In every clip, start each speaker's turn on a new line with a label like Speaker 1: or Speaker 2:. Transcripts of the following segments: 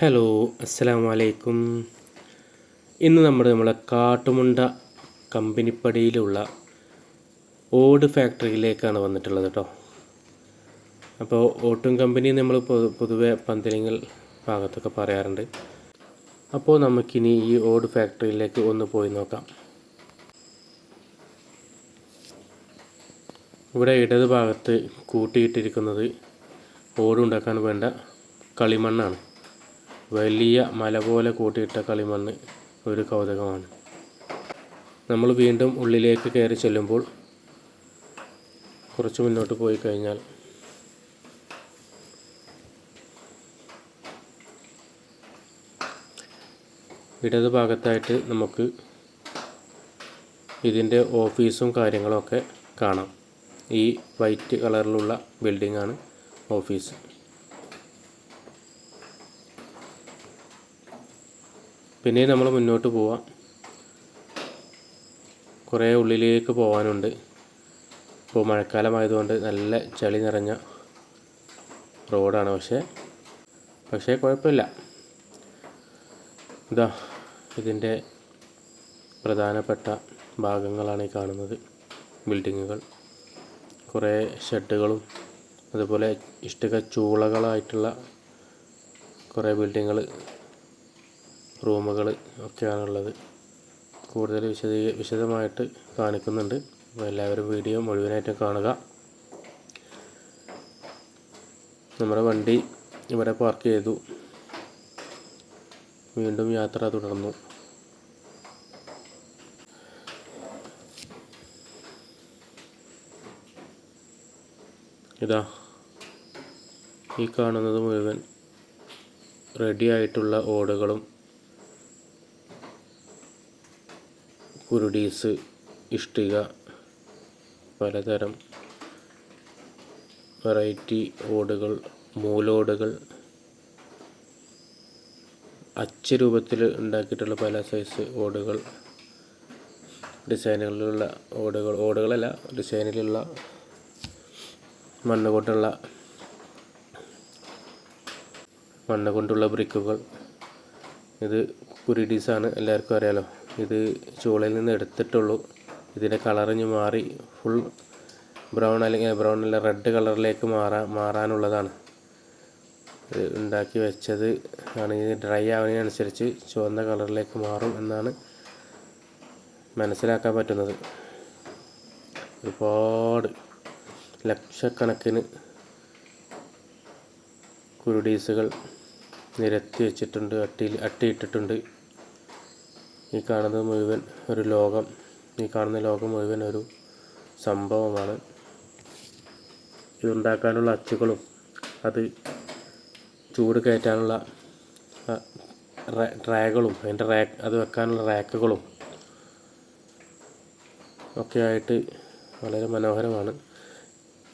Speaker 1: Hello അസ്സലാമു അലൈക്കും ഇന്ന് നമ്മൾ നമ്മളെ കാട്ടുമുണ്ട കമ്പനിപ്പടിയിലുള്ള ഓട് ഫാക്ടറിയിലേക്കാണ് വന്നിട്ടുള്ളത് കേട്ടോ അപ്പോൾ ഓട്ടും കമ്പനി നമ്മൾ പൊതുവെ പന്തലിങ്ങൽ ഭാഗത്തൊക്കെ പറയാറുണ്ട്. അപ്പോൾ നമുക്കിനി ഈ ഓട് ഫാക്ടറിയിലേക്ക് ഒന്ന് പോയി നോക്കാം. ഇവിടെ ഇടത് ഭാഗത്ത് കൂട്ടിയിട്ടിരിക്കുന്നത് ഓടുണ്ടാക്കാൻ വേണ്ട കളിമണ്ണാണ്. വലിയ മല പോലെ കൂട്ടിയിട്ട കളിമണ്ണ് ഒരു കൗതുകമാണ്. നമ്മൾ വീണ്ടും ഉള്ളിലേക്ക് കയറി ചെല്ലുമ്പോൾ കുറച്ച് മുന്നോട്ട് പോയി കഴിഞ്ഞാൽ ഇടത് ഭാഗത്തായിട്ട് നമുക്ക് ഇതിന്റെ ഓഫീസും കാര്യങ്ങളൊക്കെ കാണാം. ഈ വൈറ്റ് കളറിലുള്ള ബിൽഡിംഗാണ് ഓഫീസ്. പിന്നെ നമ്മൾ മുന്നോട്ട് പോവാം. കുറേ ഉള്ളിലേക്ക് പോകാനുണ്ട് ഇപ്പോൾ മഴക്കാലമായതുകൊണ്ട് നല്ല ചളി നിറഞ്ഞ റോഡാണ് പക്ഷേ. പക്ഷേ കുഴപ്പമില്ല. ഇതാ ഇതിന്റെ പ്രധാനപ്പെട്ട ഭാഗങ്ങളാണ് ഈ കാണുന്നത്. ബിൽഡിങ്ങുകൾ കുറേ ഷെഡുകളും അതുപോലെ ഇഷ്ടിക ചൂളകളായിട്ടുള്ള കുറേ ബിൽഡിങ്ങുകൾ റൂമുകൾ ഒക്കെയാണുള്ളത്. കൂടുതൽ വിശദീ വിശദമായിട്ട് കാണിക്കുന്നുണ്ട്. അപ്പോൾ എല്ലാവരും വീഡിയോ മുഴുവനായിട്ട് കാണുക. നമ്മുടെ വണ്ടി ഇവിടെ പാർക്ക് ചെയ്തു. വീണ്ടും യാത്ര തുടർന്നു. ഇതാ ഈ കാണുന്നത് മുഴുവൻ റെഡി ആയിട്ടുള്ള ഓടുകളും കുരുടീസ് ഇഷ്ടിക പലതരം വെറൈറ്റി ഓടുകൾ മൂലോടുകൾ അച്ച് രൂപത്തിൽ ഉണ്ടാക്കിയിട്ടുള്ള പല സൈസ് ഓടുകൾ ഡിസൈനുകളിലുള്ള ഓടുകൾ ഓടുകളല്ല ഡിസൈനിലുള്ള മണ്ണ് കൊണ്ടുള്ള മണ്ണ് കൊണ്ടുള്ള ബ്രിക്കുകൾ ഇത് കുരിഡീസാണ് എല്ലാവർക്കും അറിയാലോ. ഇത് ചൂളയിൽ നിന്ന് എടുത്തിട്ടുള്ളൂ. ഇതിന്റെ കളറിഞ്ഞ് മാറി ഫുൾ ബ്രൗൺ അല്ലെങ്കിൽ ബ്രൗൺ അല്ല റെഡ് കളറിലേക്ക് മാറാൻ മാറാനുള്ളതാണ്. ഇത് ഉണ്ടാക്കി വെച്ചത് ആണ് ഇത് ഡ്രൈ ആവുന്നതിനനുസരിച്ച് ചുവന്ന കളറിലേക്ക് മാറും എന്നാണ് മനസ്സിലാക്കാൻ പറ്റുന്നത്. ഒരുപാട് ലക്ഷക്കണക്കിന് കുരുടീസുകൾ നിരത്തി വെച്ചിട്ടുണ്ട് അട്ടി അട്ടിയിട്ടിട്ടുണ്ട്. ഈ കാണുന്നത് മുഴുവൻ ഒരു ലോകം ഈ കാണുന്ന ലോകം മുഴുവൻ ഒരു സംഭവമാണ്. ഇതുണ്ടാക്കാനുള്ള അച്ചുകളും അത് ചൂട് കയറ്റാനുള്ള ട്രാകളും അതിന്റെ റാക്ക് അത് വെക്കാനുള്ള റാക്കുകളും ഒക്കെ ആയിട്ട് വളരെ മനോഹരമാണ്.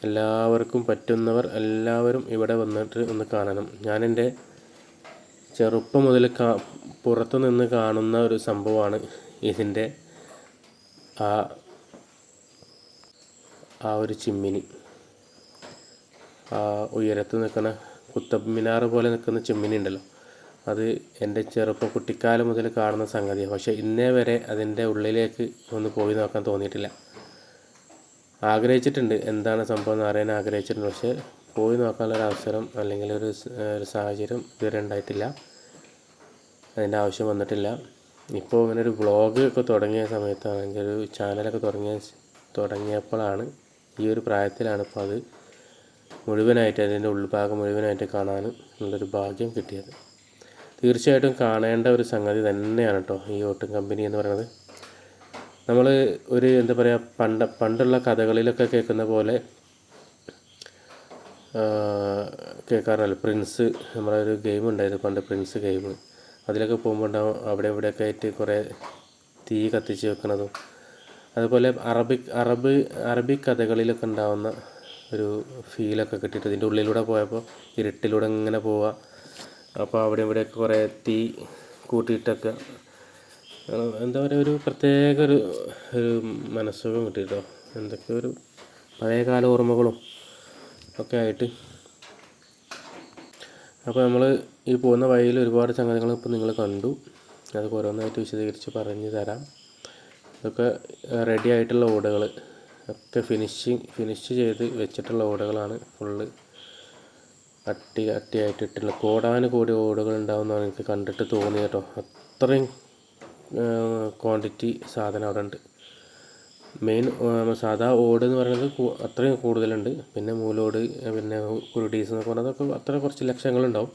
Speaker 1: എല്ലാവർക്കും പറ്റുന്നവർ എല്ലാവരും ഇവിടെ വന്നിട്ട് ഒന്ന് കാണണം. ഞാനെന്റെ ചെറുപ്പം മുതൽ കാ പുറത്തു നിന്ന് കാണുന്ന ഒരു സംഭവമാണ് ഇതിന്റെ ആ ആ ഒരു ചിമ്മിനി. ആ ഉയരത്ത് നിൽക്കുന്ന കുത്തബ് മിനാർ പോലെ നിൽക്കുന്ന ചിമ്മിനി ഉണ്ടല്ലോ. അത് എന്റെ ചെറുപ്പ കുട്ടിക്കാലം മുതൽ കാണുന്ന സംഗതിയാണ്. പക്ഷേ ഇന്നേ വരെ അതിന്റെ ഉള്ളിലേക്ക് ഒന്ന് പോയി നോക്കാൻ തോന്നിയിട്ടില്ല. ആഗ്രഹിച്ചിട്ടുണ്ട് എന്താണ് സംഭവം എന്ന് അറിയാൻ ആഗ്രഹിച്ചിട്ടുണ്ട്. പക്ഷേ പോയി നോക്കാനുള്ളൊരു അവസരം അല്ലെങ്കിൽ ഒരു ഒരു സാഹചര്യം ഇതുവരെ ഉണ്ടായിട്ടില്ല. അതിന്റെ ആവശ്യം വന്നിട്ടില്ല. ഇപ്പോൾ ഇങ്ങനെ ഒരു വ്ളോഗ് ഒക്കെ തുടങ്ങിയ സമയത്താണെങ്കിൽ ഒരു ചാനലൊക്കെ തുടങ്ങിയ തുടങ്ങിയപ്പോഴാണ് ഈ ഒരു പ്രായത്തിലാണ് ഇപ്പോൾ അത് മുഴുവനായിട്ട് അതിന്റെ ഉൾഭാഗം മുഴുവനായിട്ട് കാണാൻ നല്ലൊരു ഭാഗ്യം കിട്ടിയത്. തീർച്ചയായിട്ടും കാണേണ്ട ഒരു സംഗതി തന്നെയാണ് കേട്ടോ ഈ ഓട്ടം കമ്പനി എന്ന് പറയുന്നത്. നമ്മൾ ഒരു എന്താ പറയുക പണ്ട് പണ്ടുള്ള കഥകളിലൊക്കെ കേൾക്കുന്ന പോലെ കേൾക്കാറല്ലോ. പ്രിൻസ് നമ്മളൊരു ഗെയിം ഉണ്ടായിരുന്നു പണ്ട് പ്രിൻസ് ഗെയിം. അതിലൊക്കെ പോകുമ്പോൾ ഉണ്ടാവും അവിടെ ഇവിടെയൊക്കെ ആയിട്ട് കുറേ തീ കത്തിച്ച് വെക്കുന്നതും അതുപോലെ അറബിക് അറബ് അറബിക് കഥകളിലൊക്കെ ഉണ്ടാവുന്ന ഒരു ഫീലൊക്കെ കിട്ടിയിട്ട് ഇതിന്റെ ഉള്ളിലൂടെ പോയപ്പോൾ ഇരുട്ടിലൂടെ ഇങ്ങനെ പോവുക അപ്പോൾ അവിടെ ഇവിടെയൊക്കെ കുറേ തീ കൂട്ടിയിട്ടൊക്കെ എന്താ പറയുക ഒരു പ്രത്യേക ഒരു ഒരു മനസ്സുഖം കിട്ടി കേട്ടോ എന്തൊക്കെ ഒരു പഴയകാല ഓർമ്മകളും ഒക്കെ ആയിട്ട് അപ്പോൾ നമ്മൾ ഈ പോകുന്ന വഴിയിൽ ഒരുപാട് സംഗതികൾ ഇപ്പോൾ നിങ്ങൾ കണ്ടു. അത് ഓരോന്നായിട്ട് വിശദീകരിച്ച് പറഞ്ഞു തരാം. ഇതൊക്കെ റെഡി ആയിട്ടുള്ള ഓടുകൾ. ഒക്കെ ഫിനിഷിങ് ഫിനിഷ് ചെയ്ത് വെച്ചിട്ടുള്ള ഓടുകളാണ് ഫുള്ള് അട്ടി അട്ടിയായിട്ട് ഇട്ടുള്ള കോടാന് കൂടി ഓടുകൾ ഉണ്ടാവുമെന്നാണ് എനിക്ക് കണ്ടിട്ട് തോന്നിയത് കേട്ടോ അത്രയും ക്വാണ്ടിറ്റി സാധനം അവിടെ ഉണ്ട് മെയിൻ സാധാ ഓട് എന്ന് പറയുന്നത് അത്രയും കൂടുതലുണ്ട്. പിന്നെ മൂലോട് പിന്നെ കുരുടീസ് എന്നൊക്കെ പറഞ്ഞാൽ അതൊക്കെ അത്ര കുറച്ച് ലക്ഷങ്ങളുണ്ടാവും.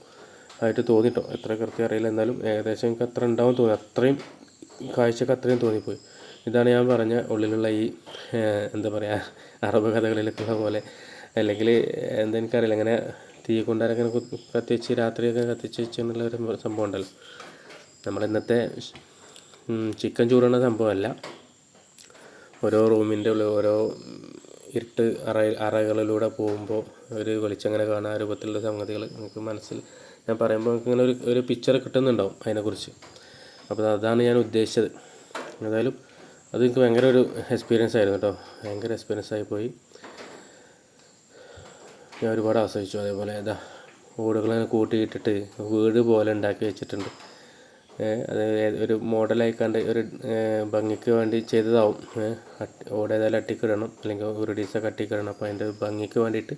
Speaker 1: ആയിട്ട് തോന്നിട്ടോ. എത്ര കൃത്യം അറിയില്ല. എന്നാലും ഏകദേശം എനിക്ക് അത്ര ഉണ്ടാവും തോന്നി. അത്രയും കാഴ്ചക്ക് അത്രയും തോന്നിപ്പോയി. ഇതാണ് ഞാൻ പറഞ്ഞ ഉള്ളിലുള്ള ഈ എന്താ പറയുക അറബ് കഥകളിലൊക്കെ പോലെ. അല്ലെങ്കിൽ എന്താ എനിക്കറിയില്ല. ഇങ്ങനെ തീ കൊണ്ടാരൊക്കെ കത്തിച്ച് രാത്രിയൊക്കെ കത്തിച്ച് വെച്ചെന്നുള്ള ഒരു സംഭവം ഉണ്ടല്ലോ. നമ്മൾ ഇന്നത്തെ ചിക്കൻ ചൂടുന്ന സംഭവമല്ല. ഓരോ റൂമിന്റെ ഉള്ളിൽ ഓരോ ഇരുട്ട് അറ അറകളിലൂടെ പോകുമ്പോൾ ഒരു വെളിച്ചം ഇങ്ങനെ കാണാൻ രൂപത്തിലുള്ള സംഗതികൾ നിങ്ങൾക്ക് മനസ്സിൽ ഞാൻ പറയുമ്പോൾ നിങ്ങൾക്ക് ഇങ്ങനെ ഒരു ഒരു പിക്ചർ കിട്ടുന്നുണ്ടാവും അതിനെക്കുറിച്ച്. അപ്പോൾ അതാണ് ഞാൻ ഉദ്ദേശിച്ചത്. ഏതായാലും അത് എനിക്ക് ഭയങ്കര ഒരു എക്സ്പീരിയൻസ് ആയിരുന്നു കേട്ടോ. ഭയങ്കര എക്സ്പീരിയൻസ് ആയിപ്പോയി പോയി. ഞാൻ ഒരുപാട് ആസ്വദിച്ചു. അതേപോലെ ഇതാ ഓടുകളെ കൂട്ടിയിട്ടിട്ട് വീട് പോലെ ഉണ്ടാക്കി വെച്ചിട്ടുണ്ട്. അത് ഒരു മോഡലായി കണ്ട് ഒരു ഭംഗിക്ക് വേണ്ടി ചെയ്തതാവും. ഓടേതായാലും അട്ടിക്കിടണം. അല്ലെങ്കിൽ ഒരു ഡീസൊക്കെ അട്ടിക്കിടണം അപ്പോൾ അതിന്റെ ഭംഗിക്ക് വേണ്ടിയിട്ട്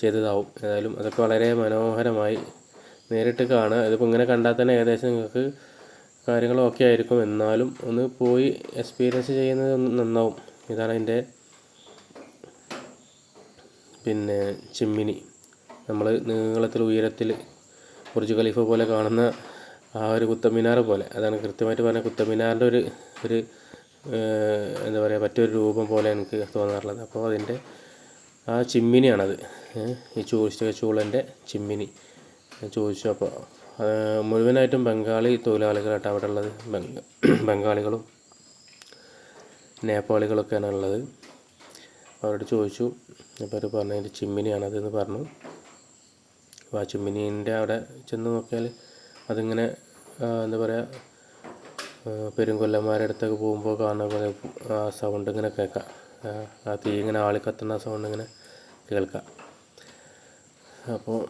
Speaker 1: ചെയ്തതാവും. ഏതായാലും അതൊക്കെ വളരെ മനോഹരമായി നേരിട്ട് കാണുക. ഇതിപ്പോൾ ഇങ്ങനെ കണ്ടാൽ തന്നെ ഏകദേശം നിങ്ങൾക്ക് കാര്യങ്ങൾ ഓക്കെ ആയിരിക്കും. എന്നാലും ഒന്ന് പോയി എക്സ്പീരിയൻസ് ചെയ്യുന്നത് നന്നാവും. ഇതാണ് അതിന്റെ പിന്നെ ചിമ്മിനി. നമ്മൾ നീളത്തിൽ ഉയരത്തിൽ ബുർജ് ഖലീഫ പോലെ കാണുന്ന ആ ഒരു കുത്തമിനാർ പോലെ. അതാണ് കൃത്യമായിട്ട് പറഞ്ഞാൽ കുത്തമിനാറിന്റെ ഒരു ഒരു എന്താ പറയുക മറ്റൊരു രൂപം പോലെ എനിക്ക് തോന്നാറുള്ളത്. അപ്പോൾ അതിന്റെ ആ ചിമ്മിനിയാണത്. ഈ ചോദിച്ച ചൂളന്റെ ചിമ്മിനി. ചോദിച്ചു അപ്പോൾ മുഴുവനായിട്ടും ബംഗാളി തൊഴിലാളികളായിട്ട് അവിടെ ഉള്ളത് ബംഗാളികളും നേപ്പാളികളൊക്കെയാണ് ഉള്ളത് അവരോട് ചോദിച്ചു അപ്പോൾ അവർ പറഞ്ഞു അതിന്റെ ചിമ്മിനിയാണത് എന്ന് പറഞ്ഞു. അപ്പോൾ ആ ചിമ്മിനീന്റെ അവിടെ ചെന്ന് നോക്കിയാൽ അതിങ്ങനെ എന്താ പറയുക പെരുങ്കൊല്ലന്മാരുടെ അടുത്തൊക്കെ പോകുമ്പോൾ കാണുന്ന ആ സൗണ്ട് ഇങ്ങനെ കേൾക്കാം. ആ, തീ ഇങ്ങനെ ആളി കത്തുന്ന സൗണ്ട് ഇങ്ങനെ കേൾക്കാം. അപ്പോൾ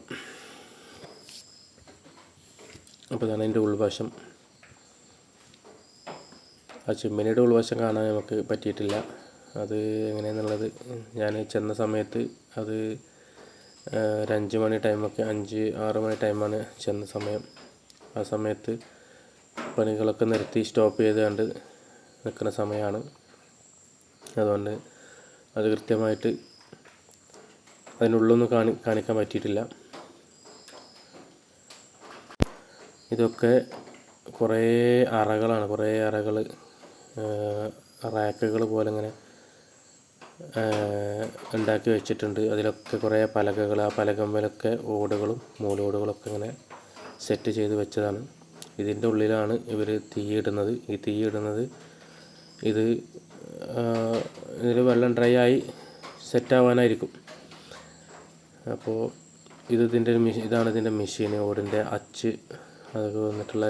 Speaker 1: അപ്പോൾ ഇതാണ് അതിന്റെ ഉൾവശം. ആ ചിമ്മിനിയുടെ ഉൾവശം കാണാൻ നമുക്ക് പറ്റിയിട്ടില്ല. അത് എങ്ങനെയാണെന്നുള്ളത് ഞാൻ ചെന്ന സമയത്ത് അത് ഒരു അഞ്ച് മണി ടൈമൊക്കെ അഞ്ച് ആറ് മണി ടൈമാണ് ചെന്ന സമയം. ആ സമയത്ത് പണികളൊക്കെ നിർത്തി സ്റ്റോപ്പ് ചെയ്ത് കണ്ട് നിൽക്കുന്ന സമയമാണ്. അതുകൊണ്ട് അത് കൃത്യമായിട്ട് അതിനുള്ളൊന്നും കാണി കാണിക്കാൻ പറ്റിയിട്ടില്ല. ഇതൊക്കെ കുറേ അറകളാണ്. കുറേ അറകൾ റാക്കുകൾ പോലെ ഇങ്ങനെ ഉണ്ടാക്കി വെച്ചിട്ടുണ്ട്. അതിലൊക്കെ കുറേ പലകകൾ ആ പലകമ്മലൊക്കെ ഓടുകളും മൂലോടുകളൊക്കെ ഇങ്ങനെ സെറ്റ് ചെയ്ത് വെച്ചതാണ്. ഇതിന്റെ ഉള്ളിലാണ് ഇവർ തീയിടുന്നത് ഈ തീയിടുന്നത് ഇത് ഇതിൽ വെള്ളം ഡ്രൈ ആയി സെറ്റാവാനായിരിക്കും അപ്പോൾ ഇത് ഇതിന്റെ ഇതാണ് ഇതിന്റെ മെഷീൻ ഓടിന്റെ അച്ച് അതൊക്കെ വന്നിട്ടുള്ള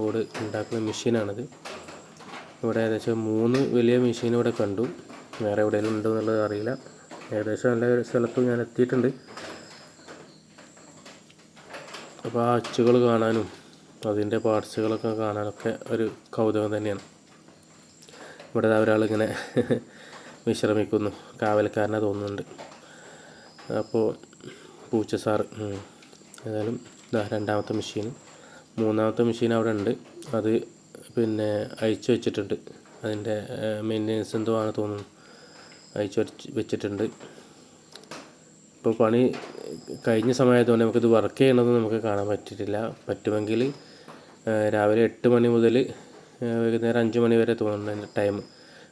Speaker 1: ഓട് ഉണ്ടാക്കുന്ന മെഷീനാണിത്. ഇവിടെ ഏകദേശം മൂന്ന് വലിയ മെഷീൻ ഇവിടെ കണ്ടു. വേറെ എവിടെയെങ്കിലും ഉണ്ടോ എന്നുള്ളത് അറിയില്ല. ഏകദേശം നല്ല സ്ഥലത്തും ഞാൻ എത്തിയിട്ടുണ്ട്. അപ്പോൾ ആ അച്ചുകൾ കാണാനും അതിന്റെ പാർട്സുകളൊക്കെ കാണാനൊക്കെ ഒരു കൗതുകം തന്നെയാണ്. ഇവിടെ ഒരാളിങ്ങനെ വിശ്രമിക്കുന്നു. കാവൽക്കാരനെ തോന്നുന്നുണ്ട്. അപ്പോൾ പൂച്ച സാർ. ഏതായാലും ഇതാ രണ്ടാമത്തെ മെഷീൻ. മൂന്നാമത്തെ മെഷീൻ അവിടെ ഉണ്ട്. അത് പിന്നെ അയച്ചു വെച്ചിട്ടുണ്ട്. അതിന്റെ മെയിന്റെനൻസ് എന്തോ ആണ് തോന്നുന്നു. അയച്ചു വെച്ചിട്ടുണ്ട്. ഇപ്പോൾ പണി കഴിഞ്ഞ സമയമായതുകൊണ്ട് നമുക്കിത് വർക്ക് ചെയ്യണത് നമുക്ക് കാണാൻ പറ്റിയിട്ടില്ല. പറ്റുമെങ്കിൽ രാവിലെ എട്ട് മണി മുതൽ വൈകുന്നേരം അഞ്ച് മണി വരെ തോന്നുന്നു ടൈം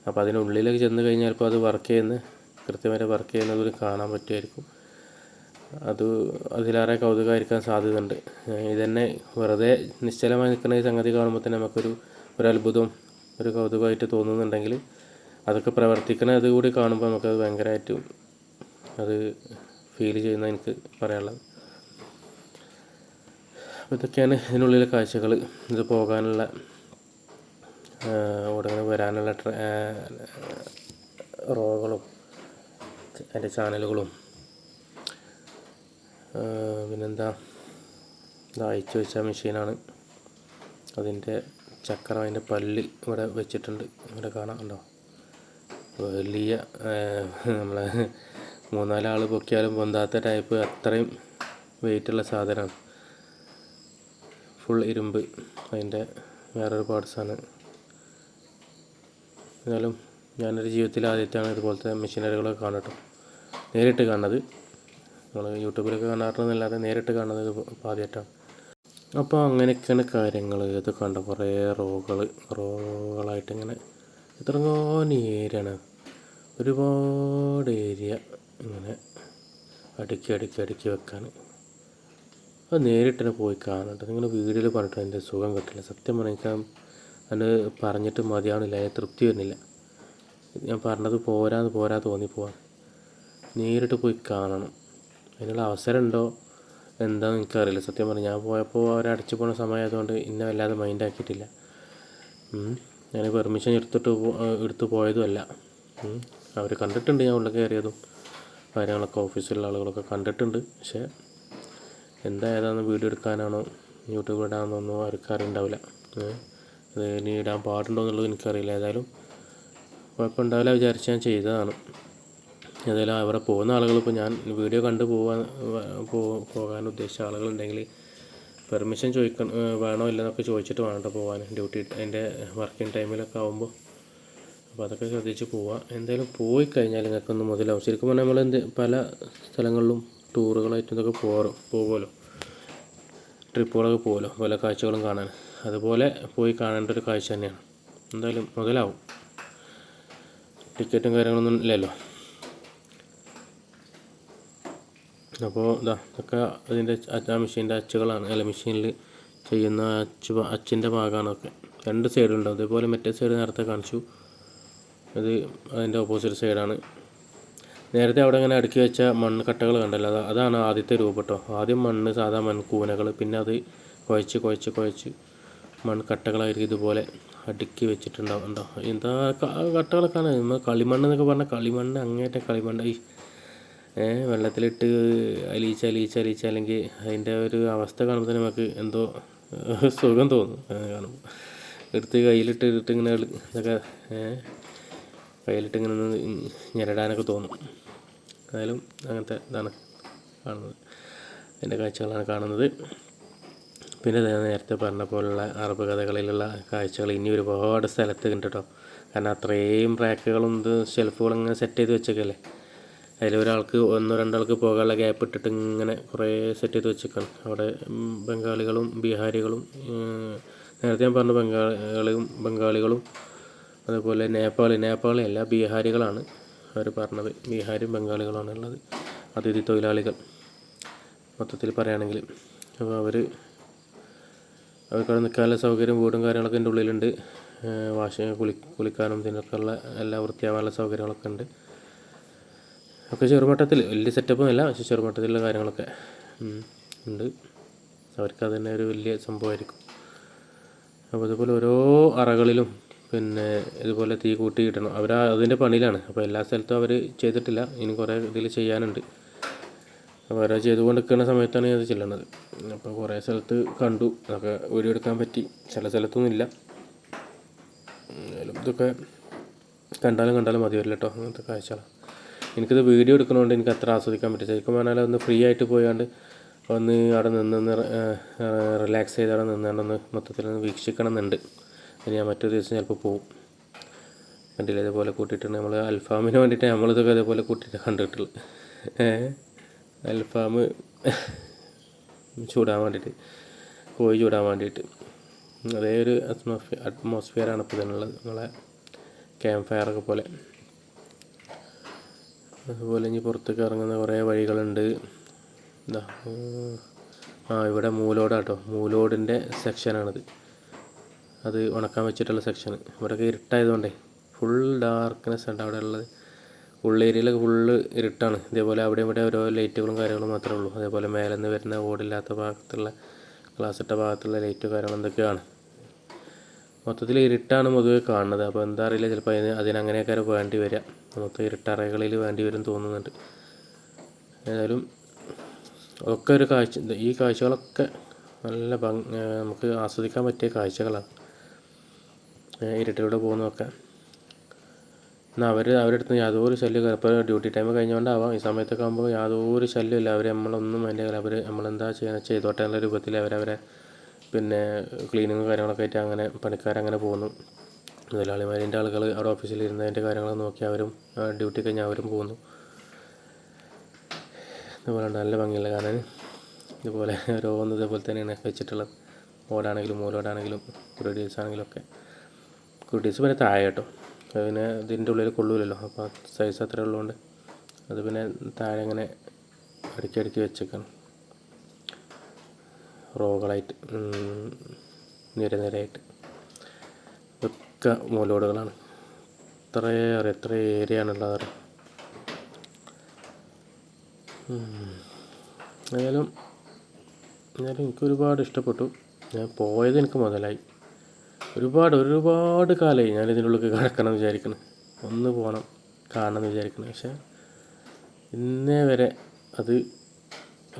Speaker 1: അപ്പോൾ അതിനുള്ളിലേക്ക് ചെന്ന് കഴിഞ്ഞാൽ ഇപ്പോൾ അത് വർക്ക് ചെയ്യുന്ന കൃത്യമായി വർക്ക് ചെയ്യുന്നത് കാണാൻ പറ്റുമായിരിക്കും. അത് അതിലേറെ കൗതുകമായിരിക്കാൻ സാധ്യതയുണ്ട്. ഇതന്നെ വെറുതെ നിശ്ചലമായി നിൽക്കുന്ന ഈ സംഗതി കാണുമ്പോൾ തന്നെ നമുക്കൊരു ഒരു അത്ഭുതം ഒരു കൗതുകമായിട്ട് തോന്നുന്നുണ്ടെങ്കിൽ അതൊക്കെ പ്രവർത്തിക്കണ അതുകൂടി കാണുമ്പോൾ നമുക്കത് ഭയങ്കരമായിട്ടും അത് ഫീൽ ചെയ്യുന്ന എനിക്ക് പറയാനുള്ളത്. അപ്പോൾ ഇതൊക്കെയാണ് ഇതിനുള്ളിലെ കാഴ്ചകൾ ഇത് പോകാനുള്ള ഉടനെ വരാനുള്ള റോകളും അതിന്റെ ചാനലുകളും. പിന്നെന്താ? ഇത് അയച്ചു വെച്ച മെഷീനാണ്. അതിന്റെ ചക്രം അതിന്റെ പല്ല് ഇവിടെ വെച്ചിട്ടുണ്ട്. ഇവിടെ കാണാം ഉണ്ടോ വലിയ നമ്മളെ മൂന്നാലാൾ പൊക്കിയാലും പൊന്താത്ത ടൈപ്പ് അത്രയും വെയിറ്റുള്ള സാധനമാണ് ഫുൾ ഇരുമ്പ്. അതിന്റെ വേറൊരു പാർട്സാണ് എന്നാലും ഞാനൊരു ജീവിതത്തിൽ ആദ്യത്തെയാണ് ഇതുപോലത്തെ മെഷീനറികളൊക്കെ കാണട്ടോ. നേരിട്ട് കാണുന്നത്. നമ്മൾ യൂട്യൂബിലൊക്കെ കാണാറുണ്ടെന്നല്ലാതെ നേരിട്ട് കാണുന്നത് ഇത് ആദ്യമായിട്ടാണ്. അപ്പോൾ അങ്ങനെയൊക്കെയാണ് കാര്യങ്ങൾ ഇത് കണ്ട? കുറേ റോകൾ റോകളായിട്ട് ഇങ്ങനെ ഇത്രങ്ങോൻ ഏരിയയാണ് ഒരുപാട് ഏരിയ. ഇങ്ങനെ അടുക്കി അടുക്കി അടുക്കി വെക്കാൻ. അത് നേരിട്ട് തന്നെ പോയി കാണട്ടെ നിങ്ങൾ വീഡിയോയിൽ പറഞ്ഞിട്ട് അതിന്റെ സുഖം കിട്ടില്ല. സത്യം പറഞ്ഞാൽ അതിന് പറഞ്ഞിട്ട് മതിയാവണില്ല. അതിന് തൃപ്തി വരുന്നില്ല. ഞാൻ പറഞ്ഞത് പോരാന്ന് പോരാ തോന്നിപ്പോവാൻ നേരിട്ട് പോയി കാണണം. അതിനുള്ള അവസരം ഉണ്ടോ എന്താണെന്ന് എനിക്കറിയില്ല. സത്യം പറഞ്ഞാൽ ഞാൻ പോയപ്പോൾ അവർ പോണ സമയമായതുകൊണ്ട് ഇന്നെ വല്ലാതെ മൈൻഡ് ആക്കിയിട്ടില്ല. ഞാൻ പെർമിഷൻ എടുത്തിട്ട് എടുത്തു എടുത്ത് പോയതുമല്ല അവർ കണ്ടിട്ടുണ്ട് ഞാൻ ഉള്ളിൽ കയറിയതും. കാര്യങ്ങളൊക്കെ ഓഫീസിലുള്ള ആളുകളൊക്കെ കണ്ടിട്ടുണ്ട്. പക്ഷേ എന്താ ഏതാണെന്ന് വീഡിയോ എടുക്കാനാണോ യൂട്യൂബ് ഇടാമെന്നൊന്നും അവർക്ക് അറിയണ്ടാവില്ല. അത് ഇനി ഇടാൻ പാടുണ്ടോ എന്നുള്ളത് എനിക്കറിയില്ല. ഏതായാലും കുഴപ്പമുണ്ടാവില്ല വിചാരിച്ച് ഞാൻ ചെയ്തതാണ്. ഏതായാലും അവിടെ പോകുന്ന ആളുകൾ ഇപ്പോൾ ഞാൻ വീഡിയോ കണ്ടു പോകാൻ പോകാൻ ഉദ്ദേശിച്ച ആളുകളുണ്ടെങ്കിൽ പെർമിഷൻ ചോദിക്കണം വേണോ ഇല്ലെന്നൊക്കെ ചോദിച്ചിട്ട് വേണം കേട്ടോ പോകാൻ ഡ്യൂട്ടി അതിന്റെ വർക്കിംഗ് ടൈമിലൊക്കെ ആകുമ്പോൾ അപ്പോൾ അതൊക്കെ ശ്രദ്ധിച്ച് പോവാം. എന്തായാലും പോയി കഴിഞ്ഞാൽ നിങ്ങൾക്കൊന്ന് മുതലാവും. ശരിക്കും പറഞ്ഞാൽ നമ്മൾ എന്ത് പല സ്ഥലങ്ങളിലും ടൂറുകളായിട്ട് ഇതൊക്കെ പോകാറ് പോകുമല്ലോ ട്രിപ്പുകളൊക്കെ പോകുമല്ലോ പല കാഴ്ചകളും കാണാൻ. അതുപോലെ പോയി കാണേണ്ട ഒരു കാഴ്ച തന്നെയാണ്. എന്തായാലും മുതലാവും. ടിക്കറ്റും കാര്യങ്ങളൊന്നും ഇല്ലല്ലോ. അപ്പോൾ ഇതാ ഇതൊക്കെ അതിന്റെ ആ മെഷീന്റെ അച്ചുകളാണ്. അല്ല മെഷീനിൽ ചെയ്യുന്ന അച്ച് അച്ചിന്റെ ഭാഗമാണ് ഒക്കെ രണ്ട് സൈഡുണ്ട് അതേപോലെ മറ്റേ സൈഡ് നേരത്തെ കാണിച്ചു. ഇത് അതിന്റെ ഓപ്പോസിറ്റ് സൈഡാണ് നേരത്തെ അവിടെ ഇങ്ങനെ അടുക്കി വെച്ച മണ്ണ് കട്ടകൾ കണ്ടല്ലോ അത് അതാണ് ആദ്യത്തെ രൂപം കേട്ടോ ആദ്യം മണ്ണ് സാധാ മൺകൂനകൾ പിന്നെ അത് കുഴച്ച് കുഴച്ച് കുഴച്ച് മൺകട്ടകളായിരിക്കും ഇതുപോലെ അടുക്കി വെച്ചിട്ടുണ്ടാവും. ഉണ്ടോ എന്താ കട്ടകളൊക്കെയാണ് നമ്മൾ കളിമണ്ണ് എന്നൊക്കെ പറഞ്ഞാൽ കളിമണ്ണ് അങ്ങേറ്റം കളിമണ്ണ്. ഈ വെള്ളത്തിലിട്ട് അലിയിച്ച് അലിയിച്ച് അലിയിച്ച് അല്ലെങ്കിൽ അതിന്റെ ഒരു അവസ്ഥ കാണുമ്പോൾ തന്നെ നമുക്ക് എന്തോ സുഖം തോന്നും. കാണുമ്പോൾ എടുത്ത് കയ്യിലിട്ട് ഇട്ട് ഇങ്ങനെ ഇതൊക്കെ കയ്യിലിട്ട് ഇങ്ങനെ ഞെരടാനൊക്കെ തോന്നും. എന്തായാലും അങ്ങനത്തെ ഇതാണ് കാണുന്നത്. അതിന്റെ കാഴ്ചകളാണ് കാണുന്നത്. പിന്നെ ഞാൻ നേരത്തെ പറഞ്ഞ പോലുള്ള അറബ് കഥകളിലുള്ള കാഴ്ചകൾ ഇനി ഒരുപാട് സ്ഥലത്ത് ഉണ്ട് കേട്ടോ. കാരണം അത്രയും റാക്കുകളും ഇത് ഷെൽഫുകളും ഇങ്ങനെ സെറ്റ് ചെയ്ത് വെച്ചേക്കല്ലേ. അതിലൊരാൾക്ക് ഒന്നോ രണ്ടാൾക്ക് പോകാനുള്ള ഗ്യാപ്പ് ഇട്ടിട്ട് ഇങ്ങനെ കുറേ സെറ്റ് ചെയ്ത് വെച്ചേക്കാണ്. അവിടെ ബംഗാളികളും ബീഹാരികളും നേരത്തെ ഞാൻ പറഞ്ഞ ബംഗാളികളും ബംഗാളികളും അതുപോലെ നേപ്പാളി നേപ്പാളി അല്ല ബീഹാരികളാണ് അവർ പറഞ്ഞത്. ബീഹാരും ബംഗാളികളാണ് ഉള്ളത് അതിഥി തൊഴിലാളികൾ. മൊത്തത്തിൽ പറയുകയാണെങ്കിൽ അപ്പോൾ അവർ അവർക്കവിടെ നിൽക്കാനുള്ള സൗകര്യം വീടും കാര്യങ്ങളൊക്കെ എന്റെ ഉള്ളിലുണ്ട്. വാഷിംഗ് കുളി കുളിക്കാനും ഇതിനൊക്കെയുള്ള എല്ലാ വൃത്തിയാവാനുള്ള സൗകര്യങ്ങളൊക്കെ ഉണ്ട്. ഒക്കെ ചെറുമട്ടത്തിൽ വലിയ സെറ്റപ്പും അല്ല പക്ഷേ ചെറുമട്ടത്തിലുള്ള കാര്യങ്ങളൊക്കെ ഉണ്ട്. അവർക്ക് അത് തന്നെ ഒരു വലിയ സംഭവമായിരിക്കും. അപ്പോൾ അതുപോലെ ഓരോ അറകളിലും പിന്നെ ഇതുപോലെ തീ കൂട്ടി കിട്ടണം അവർ അതിന്റെ പണിയിലാണ്. അപ്പോൾ എല്ലാ സ്ഥലത്തും അവർ ചെയ്തിട്ടില്ല. ഇനി കുറേ ഇതിൽ ചെയ്യാനുണ്ട്. അപ്പോൾ അവരത് ചെയ്തുകൊണ്ട് നിൽക്കുന്ന സമയത്താണ് ഇത് ചെല്ലണത്. അപ്പോൾ കുറേ സ്ഥലത്ത് കണ്ടു. അതൊക്കെ വീഡിയോ എടുക്കാൻ പറ്റി. ചില സ്ഥലത്തൊന്നും ഇല്ല. ഇതൊക്കെ കണ്ടാലും കണ്ടാലും മതി വരില്ല കേട്ടോ അങ്ങനത്തെ കാഴ്ചകളാണ് എനിക്കിത് വീഡിയോ എടുക്കണതുകൊണ്ട് എനിക്ക് അത്ര ആസ്വദിക്കാൻ പറ്റും ശരിക്കും പറഞ്ഞാൽ ഒന്ന് ഫ്രീ ആയിട്ട് പോയാണ്ട് ഒന്ന് അവിടെ നിന്ന് റിലാക്സ് ചെയ്ത് അവിടെ നിന്നാണ്ടൊന്ന് മൊത്തത്തിലൊന്ന് വീക്ഷിക്കണം എന്നുണ്ട് ഇനി ഞാൻ മറ്റൊരു ദിവസം ചിലപ്പോൾ പോവും. കണ്ടില്ല? ഇതേപോലെ കൂട്ടിയിട്ടുണ്ട്. നമ്മൾ അൽഫാമിന് വേണ്ടിയിട്ട് നമ്മളിതൊക്കെ ഇതേപോലെ കൂട്ടിയിട്ട് കണ്ടിട്ടുള്ളത് അൽഫാമ് അൽഫാം ചൂടാൻ വേണ്ടിയിട്ട് കോഴി ചൂടാൻ വേണ്ടിയിട്ട്. അതേ ഒരു അറ്റ്മോസ്ഫിയർ അറ്റ്മോസ്ഫിയറാണ് ഇപ്പോൾ ഇതിനുള്ളത്. നമ്മളെ ക്യാമ്പ് ഫയറൊക്കെ പോലെ. അതുപോലെ ഇനി പുറത്തേക്ക് ഇറങ്ങുന്ന കുറേ വഴികളുണ്ട്. എന്താ ആ ഇവിടെ മൂലോടാട്ടോ മൂലോടിന്റെ സെക്ഷനാണിത്. അത് ഉണക്കാൻ വെച്ചിട്ടുള്ള സെക്ഷൻ ഇവിടെയൊക്കെ ഇരുട്ടായതുകൊണ്ടേ ഫുൾ ഡാർക്ക്നെസ് ഉണ്ട് അവിടെ ഉള്ളത്. ഉള്ളേരിയയിലൊക്കെ ഫുള്ള് ഇരുട്ടാണ്. ഇതേപോലെ അവിടെ ഇവിടെ ഓരോ ലൈറ്റുകളും കാര്യങ്ങളും മാത്രമേ ഉള്ളൂ. അതേപോലെ മേലെ നിന്ന് വരുന്ന ഓടില്ലാത്ത ഭാഗത്തുള്ള ഗ്ലാസ് ഇട്ട ഭാഗത്തുള്ള ലൈറ്റും കാര്യങ്ങളും എന്തൊക്കെയാണ്? മൊത്തത്തിൽ ഇരുട്ടാണ് പൊതുവെ കാണുന്നത്. അപ്പോൾ എന്താ അറിയില്ല ചിലപ്പോൾ അതിന് അതിനങ്ങനെയൊക്കെ വേണ്ടി വരിക മൊത്തം ഇരുട്ടറകളിൽ വേണ്ടി വരും തോന്നുന്നുണ്ട്. ഏതായാലും ഒക്കെ ഒരു കാഴ്ച ഈ കാഴ്ചകളൊക്കെ നല്ല ഭംഗി നമുക്ക് ആസ്വദിക്കാൻ പറ്റിയ കാഴ്ചകളാണ്. ഇരുട്ടിലൂടെ പോകുന്നതൊക്കെ. എന്നാൽ അവർ അവരുടെ അടുത്ത് യാതൊരു ശല്യം ഇപ്പോൾ ഡ്യൂട്ടി ടൈം കഴിഞ്ഞുകൊണ്ടാവാം ഈ സമയത്തൊക്കെ ആകുമ്പോൾ യാതൊരു ശല്യമില്ല അവർ നമ്മളൊന്നും അതിന്റെ അവർ നമ്മളെന്താ ചെയ്യുക ചെയ്തോട്ടെ എന്നുള്ള രൂപത്തിൽ അവരവരെ പിന്നെ ക്ലീനിങ്ങും കാര്യങ്ങളൊക്കെ ആയിട്ട് അങ്ങനെ പണിക്കാരങ്ങനെ പോകുന്നു. മുതലാളിമാരിന്റെ ആളുകൾ അവിടെ ഓഫീസിൽ ഇരുന്നതിന്റെ കാര്യങ്ങൾ നോക്കി അവരും ഡ്യൂട്ടി കഴിഞ്ഞ് അവരും പോകുന്നു. ഇതുപോലെ നല്ല ഭംഗിയുള്ള കാണാൻ. ഇതുപോലെ ഓരോന്ന് ഇതുപോലെ തന്നെയാണ് വെച്ചിട്ടുള്ളത്. ഓടാണെങ്കിലും മൂലോടാണെങ്കിലും ഒരു ആണെങ്കിലും ഒക്കെ കുരുടീസ് പിന്നെ താഴെ കേട്ടോ. അത് പിന്നെ ഇതിന്റെ ഉള്ളിൽ കൊള്ളൂലല്ലോ. അപ്പോൾ സൈസ് അത്ര ഉള്ളതുകൊണ്ട് അത് പിന്നെ താഴെ ഇങ്ങനെ അടുക്കി അടുക്കി വെച്ചേക്കാണ്. റോകളായിട്ട് നിര നിരയായിട്ട്. ഇതൊക്കെ മൂലോടുകളാണ്. ഇത്രയേറെ എത്ര ഏരിയ ആണുള്ളത് അറിയാം. ഏതായാലും എന്നാലും എനിക്കൊരുപാട് ഇഷ്ടപ്പെട്ടു. ഞാൻ പോയത് എനിക്ക് മുതലായി. ഒരുപാട് ഒരുപാട് കാലമായി ഞാൻ ഇതിനുള്ളിൽ കിടക്കണം വിചാരിക്കണം. ഒന്ന് പോകണം കാണണം എന്ന് വിചാരിക്കണം. പക്ഷേ ഇന്നേ വരെ അത്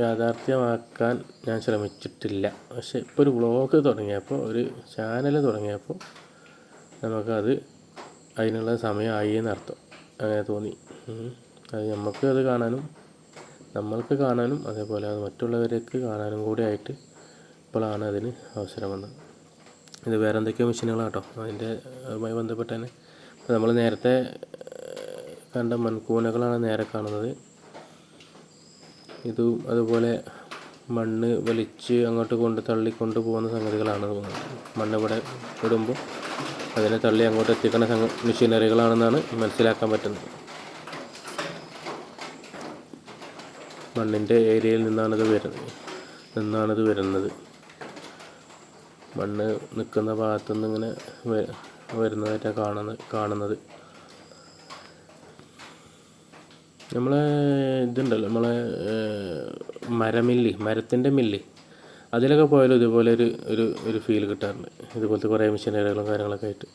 Speaker 1: യാഥാർത്ഥ്യമാക്കാൻ ഞാൻ ശ്രമിച്ചിട്ടില്ല. പക്ഷേ ഇപ്പോൾ ഒരു വ്ളോഗ് തുടങ്ങിയപ്പോൾ ഒരു ചാനൽ തുടങ്ങിയപ്പോൾ നമുക്കത് അതിനുള്ള സമയമായി എന്നർത്ഥം അങ്ങനെ തോന്നി. അത് നമുക്ക് അത് കാണാനും നമ്മൾക്ക് കാണാനും അതേപോലെ അത് മറ്റുള്ളവർക്ക് കാണാനും കൂടി ആയിട്ട് ഇപ്പോഴാണ് അതിന് അവസരം വന്നത് ഇത് വേറെ എന്തൊക്കെയോ മെഷീനുകളാണ് കേട്ടോ അതിന്റെ അതുമായി ബന്ധപ്പെട്ട് തന്നെ നമ്മൾ നേരത്തെ കണ്ട മൺകൂനകളാണ് നേരെ കാണുന്നത്. ഇതും അതുപോലെ മണ്ണ് വലിച്ച് അങ്ങോട്ട് കൊണ്ട് തള്ളി പോകുന്ന സംഗതികളാണ് തോന്നുന്നത്. മണ്ണ് ഇവിടെ ഇടുമ്പോൾ അതിനെ തള്ളി അങ്ങോട്ട് എത്തിക്കുന്ന സംഗ മെഷീനറികളാണെന്നാണ് മനസ്സിലാക്കാൻ പറ്റുന്നത്. മണ്ണിന്റെ ഏരിയയിൽ നിന്നാണിത് വരുന്നത്. നിന്നാണിത് വരുന്നത്. മണ്ണ് നിൽക്കുന്ന ഭാഗത്തു നിന്ന് ഇങ്ങനെ വരുന്നതായിട്ടാണ് കാണുന്നത് കാണുന്നത്. നമ്മളെ ഇതുണ്ടല്ലോ നമ്മളെ മരമില്ലി മരത്തിന്റെ മില്ലി. അതിലൊക്കെ പോയാലും ഇതുപോലെ ഒരു ഒരു ഒരു ഫീൽ കിട്ടാറുണ്ട്. ഇതുപോലത്തെ കുറേ മെഷീനറികളും കാര്യങ്ങളൊക്കെ ആയിട്ട്.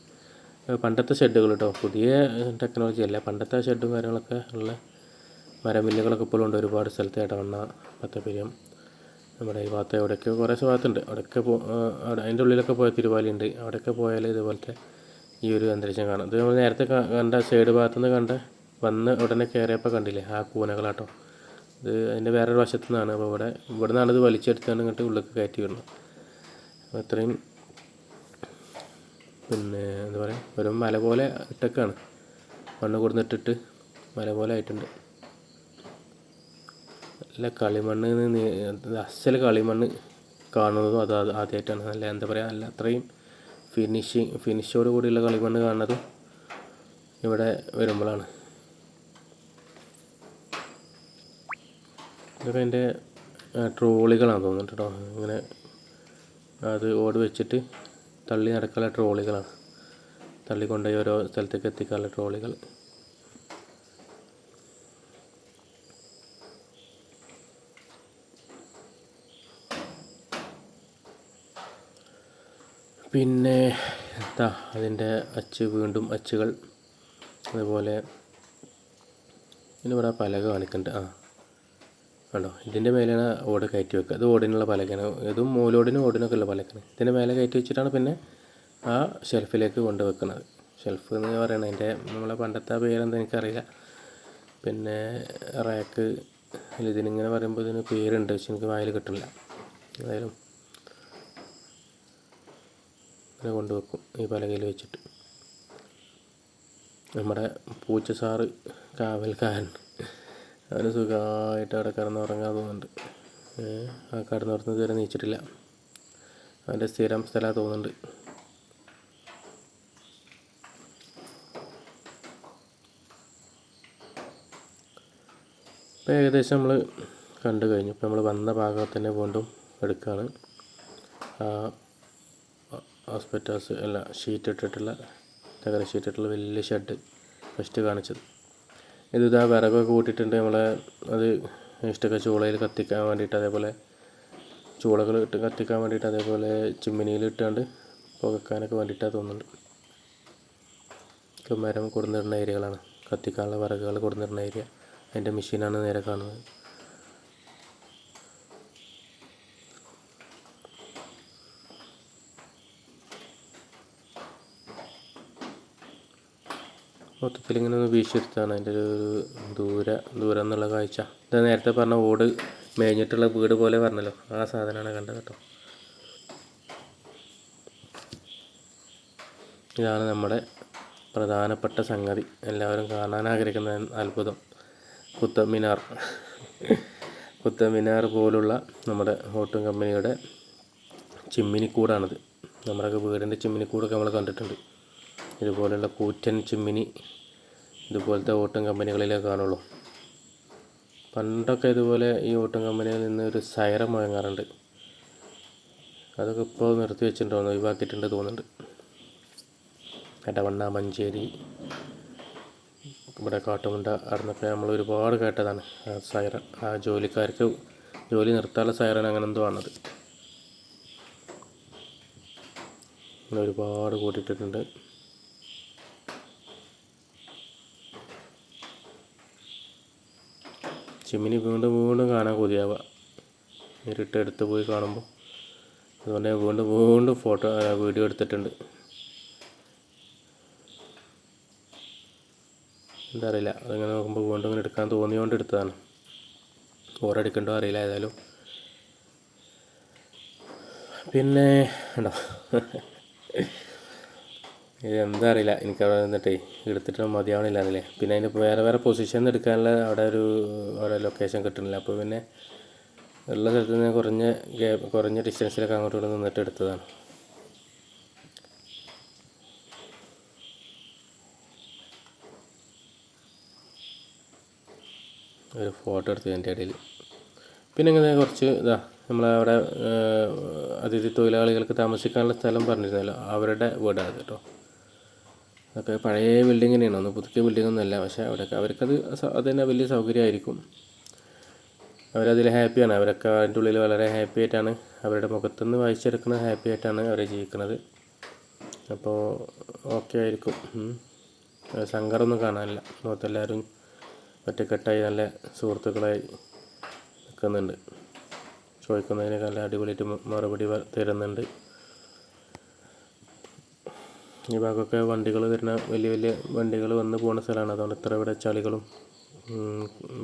Speaker 1: പണ്ടത്തെ ഷെഡുകൾ കേട്ടോ പുതിയ ടെക്നോളജി അല്ല. പണ്ടത്തെ ഷെഡും കാര്യങ്ങളൊക്കെ ഉള്ള മരമില്ലുകളൊക്കെ ഇപ്പോഴും ഉണ്ട് ഒരുപാട് സ്ഥലത്ത് ഇടവണ്ണ പത്തപ്പിരിയം നമ്മുടെ ഈ ഭാഗത്ത് എവിടെയൊക്കെ കുറേ ഭാഗത്തുണ്ട്. അവിടെയൊക്കെ പോ അതിന്റെ ഉള്ളിലൊക്കെ പോയ തിരുവാലിയുണ്ട്. അവിടെയൊക്കെ പോയാൽ ഇതുപോലത്തെ ഈ ഒരു അന്തരീക്ഷം കാണാം. ഇത് നമ്മൾ നേരത്തെ കണ്ട സൈഡ് ഭാഗത്തു നിന്ന് കണ്ട വന്ന് ഉടനെ കയറിയപ്പോൾ കണ്ടില്ലേ ആ കൂനകളാട്ടോ. ഇത് അതിന്റെ വേറൊരു വശത്തു നിന്നാണ് അപ്പോൾ ഇവിടെ ഇവിടെ നിന്നാണ് ഇത് വലിച്ചെടുത്താണ് ഇങ്ങോട്ട് ഉള്ളിലേക്ക് കയറ്റി വിടുന്നത്. അപ്പോൾ അത്രയും പിന്നെ എന്താ പറയുക ഒരു മല പോലെ ഇട്ടൊക്കെയാണ്. മണ്ണ് കൊടുന്നിട്ടിട്ട് മല പോലെ ആയിട്ടുണ്ട്. നല്ല കളിമണ്ണ് അസൽ കളിമണ്ണ് കാണുന്നതും അത് ആദ്യമായിട്ടാണ് നല്ല എന്താ പറയുക നല്ല അത്രയും ഫിനിഷിങ് ഫിനിഷോട് കൂടിയുള്ള കളിമണ്ണ് കാണുന്നതും ഇവിടെ വരുമ്പോഴാണ് ഇതൊക്കെ എന്റെ ട്രോളികളാണ് തോന്നുന്നു കേട്ടോ ഇങ്ങനെ അത് ഓട് വെച്ചിട്ട് തള്ളി നടക്കാനുള്ള ട്രോളികളാണ്. തള്ളിക്കൊണ്ടുപോയി ഓരോ സ്ഥലത്തേക്ക് എത്തിക്കാനുള്ള ട്രോളികൾ. പിന്നെ എന്താ അതിന്റെ അച്ച് വീണ്ടും അച്ചുകൾ അതുപോലെ പിന്നെ പലക കാണിക്കുന്നുണ്ട് ആ കണ്ടോ? ഇതിന്റെ മേലെയാണ് ഓട് കയറ്റി വെക്കുക. ഇത് ഓടിനുള്ള പലകയാണ്. ഇതും മൂലോടിനും ഓടിനൊക്കെ ഉള്ള പലകയാണ്. ഇതിന്റെ മേലെ കയറ്റി വെച്ചിട്ടാണ് പിന്നെ ആ ഷെൽഫിലേക്ക് കൊണ്ട് വെക്കുന്നത്. ഷെൽഫ് എന്ന് പറയുന്നത് അതിന്റെ നമ്മളെ പണ്ടത്തെ പേരെന്താ എനിക്കറിയില്ല. പിന്നെ റാക്ക് ഇതിനിങ്ങനെ പറയുമ്പോൾ ഇതിന് പേരുണ്ട് പക്ഷെ എനിക്ക് വായിൽ കിട്ടില്ല ഏതായാലും ഇങ്ങനെ കൊണ്ടുവെക്കും ഈ പലകയിൽ വെച്ചിട്ട്. നമ്മുടെ പൂച്ച സാറ് കാവൽക്കാരൻ. അവന് സുഖമായിട്ട് അവിടെ കിടന്നുറങ്ങാൻ തോന്നുന്നുണ്ട്. ആ കിടന്നുറങ്ങുന്നത് വരെ നീച്ചിട്ടില്ല. അവന്റെ സ്ഥിരം സ്ഥലമാണ് തോന്നുന്നുണ്ട്. ഇപ്പോൾ ഏകദേശം നമ്മൾ കണ്ടു കഴിഞ്ഞു. ഇപ്പോൾ നമ്മൾ വന്ന ഭാഗത്ത് തന്നെ വീണ്ടും എടുക്കുകയാണ്. ഹോസ്പിറ്റൽസ് അല്ല ഷീറ്റ് ഇട്ടിട്ടുള്ള തകര ഷീറ്റ് വലിയ ഷെഡ് ഫസ്റ്റ് കാണിച്ചത്. ഇത് ഇതാ വിറകൊക്കെ കൂട്ടിയിട്ടുണ്ട് നമ്മളെ അത് ഇഷ്ടമൊക്കെ ചൂളയിൽ കത്തിക്കാൻ വേണ്ടിയിട്ട് അതേപോലെ ചൂളകൾ ഇട്ട് കത്തിക്കാൻ വേണ്ടിയിട്ട് അതേപോലെ ചിമ്മിനിയിൽ ഇട്ടാണ്ട് പുകക്കാനൊക്കെ വേണ്ടിയിട്ടാണ് തോന്നുന്നുണ്ട്. ഒക്കെ മരം കൊടുന്നിടുന്ന ഏരിയകളാണ് കത്തിക്കാനുള്ള വിറകുകൾ കൊടുന്നിടുന്ന ഏരിയ അതിന്റെ മെഷീനാണ് നേരെ കാണുന്നത്. മൊത്തത്തിൽ ഇങ്ങനെ ഒന്ന് വീശിയെടുത്താണ്. അതിന്റെ ഒരു ദൂര ദൂരം എന്നുള്ള കാഴ്ച. ഇത് നേരത്തെ പറഞ്ഞ ഓട് മേഞ്ഞിട്ടുള്ള വീട് പോലെ പറഞ്ഞല്ലോ. ആ സാധനമാണ് കണ്ടത് കേട്ടോ. ഇതാണ് നമ്മുടെ പ്രധാനപ്പെട്ട സംഗതി. എല്ലാവരും കാണാൻ ആഗ്രഹിക്കുന്ന അത്ഭുതം. കുത്തമിനാർ മിനാർ കുത്തബ് മിനാർ പോലുള്ള നമ്മുടെ ഹോട്ടും കമ്പനിയുടെ ചിമ്മിനിക്കൂടാണിത്. നമ്മുടെയൊക്കെ വീടിന്റെ ചിമ്മിനിക്കൂടൊക്കെ നമ്മൾ കണ്ടിട്ടുണ്ട്. ഇതുപോലെയുള്ള കൂറ്റൻ ചിമ്മിനി ഇതുപോലത്തെ ഓട്ടം കമ്പനികളിലേ കാണുള്ളൂ. പണ്ടൊക്കെ ഇതുപോലെ ഈ ഓട്ടം കമ്പനിയിൽ നിന്ന് ഒരു സൈറം വാങ്ങാറുണ്ട്. അതൊക്കെ ഇപ്പോൾ നിർത്തി വെച്ചിട്ടുണ്ടോ ഒഴിവാക്കിയിട്ടുണ്ട് തോന്നുന്നുണ്ട്. എടവണ്ണ മഞ്ചേരി. ഇവിടെ കാട്ടുമുണ്ട അവിടുന്നൊക്കെ നമ്മൾ ഒരുപാട് കേട്ടതാണ്. ആ സൈറൻ ആ ജോലിക്കാർക്ക് ജോലി നിർത്താനുള്ള സൈറൻ അങ്ങനെ എന്തോ ആണത്. ഒരുപാട് കൂട്ടിയിട്ടിട്ടുണ്ട്. ചിമ്മിനി വീണ്ടും വീണ്ടും കാണാൻ കൊതിയാവുക നേരിട്ട് എടുത്തു പോയി കാണുമ്പോൾ അതുകൊണ്ട് ഞാൻ വീണ്ടും വീണ്ടും ഫോട്ടോ വീഡിയോ എടുത്തിട്ടുണ്ട്. എന്താ അറിയില്ല. അതങ്ങനെ നോക്കുമ്പോൾ വീണ്ടും ഇങ്ങനെ എടുക്കാൻ തോന്നിയോണ്ട് എടുത്തതാണ്. ബോറടിക്കണ്ടോ അറിയില്ല ഏതായാലും. പിന്നെ ഉണ്ടോ? എന്താ അറിയില്ല എനിക്ക് അവിടെ നിന്നിട്ടേ എടുത്തിട്ട് മതിയാവണില്ല എന്നല്ലേ പിന്നെ അതിന് വേറെ വേറെ പൊസിഷൻ എടുക്കാനുള്ള അവിടെ ഒരു അവിടെ ലൊക്കേഷൻ കിട്ടണില്ല. അപ്പോൾ പിന്നെ ഉള്ള സ്ഥലത്ത് നിന്ന് കുറഞ്ഞ ഗ്യാപ്പ് കുറഞ്ഞ ഡിസ്റ്റൻസിലൊക്കെ അങ്ങോട്ട് ഇവിടെ നിന്നിട്ട് എടുത്തതാണ്. ഒരു ഫോട്ടോ എടുത്തു എന്റെ ഇടയിൽ പിന്നെ ഇങ്ങനെ കുറച്ച് ഇതാ നമ്മളവിടെ അതിഥി തൊഴിലാളികൾക്ക് താമസിക്കാനുള്ള സ്ഥലം പറഞ്ഞിരുന്നല്ലോ അവരുടെ വീടാണ് കേട്ടോ. അതൊക്കെ പഴയ ബിൽഡിംഗ് തന്നെയാണ് ഒന്ന് പുതുക്കിയ ബിൽഡിംഗ് ഒന്നുമല്ല പക്ഷേ അവിടെയൊക്കെ അവർക്കത് അത് തന്നെ വലിയ സൗകര്യമായിരിക്കും. അവരതിൽ ഹാപ്പിയാണ്. അവരൊക്കെ അതിന്റെ ഉള്ളിൽ വളരെ ഹാപ്പി ആയിട്ടാണ് അവരുടെ മുഖത്തുനിന്ന് വായിച്ചെടുക്കുന്ന ഹാപ്പി ആയിട്ടാണ് അവർ ജീവിക്കുന്നത്. അപ്പോൾ ഓക്കെ ആയിരിക്കും. സങ്കടമൊന്നും കാണാനില്ല. മുഖത്തെല്ലാവരും ഒറ്റക്കെട്ടായി നല്ല സുഹൃത്തുക്കളായി നിൽക്കുന്നുണ്ട്. ചോദിക്കുന്നതിനൊക്കെ നല്ല അടിപൊളിയായിട്ട് മറുപടി തരുന്നുണ്ട്. ഈ ഭാഗമൊക്കെ വണ്ടികൾ വരുന്ന വലിയ വലിയ വണ്ടികൾ വന്ന് പോകുന്ന സ്ഥലമാണ്. അതുകൊണ്ട് ഇത്ര ഇവിടെ ചളികളും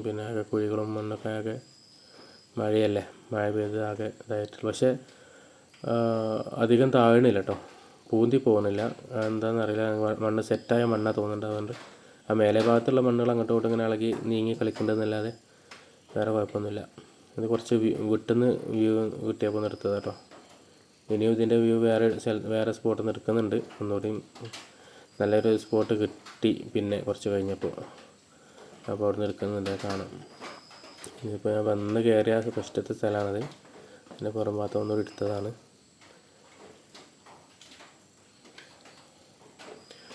Speaker 1: പിന്നെ ആകെ കുഴികളും മണ്ണൊക്കെ ആകെ മഴയല്ലേ? മഴ പെയ്ത് ആകെ ഇതായിട്ടുള്ളു. പക്ഷേ അധികം താഴണില്ല കേട്ടോ പൂന്തി പോകുന്നില്ല. എന്താണെന്നറിയില്ല മണ്ണ് സെറ്റായ മണ്ണാണ് തോന്നുന്നുണ്ട്. അതുകൊണ്ട് ആ മേലെ ഭാഗത്തുള്ള മണ്ണുകൾ അങ്ങോട്ടും ഇങ്ങോട്ടും ഇങ്ങനെ ഇളകി നീങ്ങി കളിക്കേണ്ടതെന്നല്ലാതെ വേറെ കുഴപ്പമൊന്നുമില്ല. ഇത് കുറച്ച് വിട്ടുനിന്ന് വ്യൂ കിട്ടിയപ്പോൾ നിർത്തത് കേട്ടോ ഇനിയും ഇതിന്റെ വ്യൂ വേറെ വേറെ സ്പോട്ട് നിൽക്കുന്നുണ്ട്. ഒന്നുകൂടി നല്ലൊരു സ്പോട്ട് കിട്ടി പിന്നെ കുറച്ച് കഴിഞ്ഞപ്പോൾ അപ്പോൾ അവിടെ നിൽക്കുന്നുണ്ട് കാണാം. ഇതിപ്പോൾ ഞാൻ വന്ന് കയറിയ ഫസ്റ്റത്തെ സ്ഥലമാണത്. പിന്നെ പുറം ഭാഗത്ത് ഒന്നുകൂടി എടുത്തതാണ്.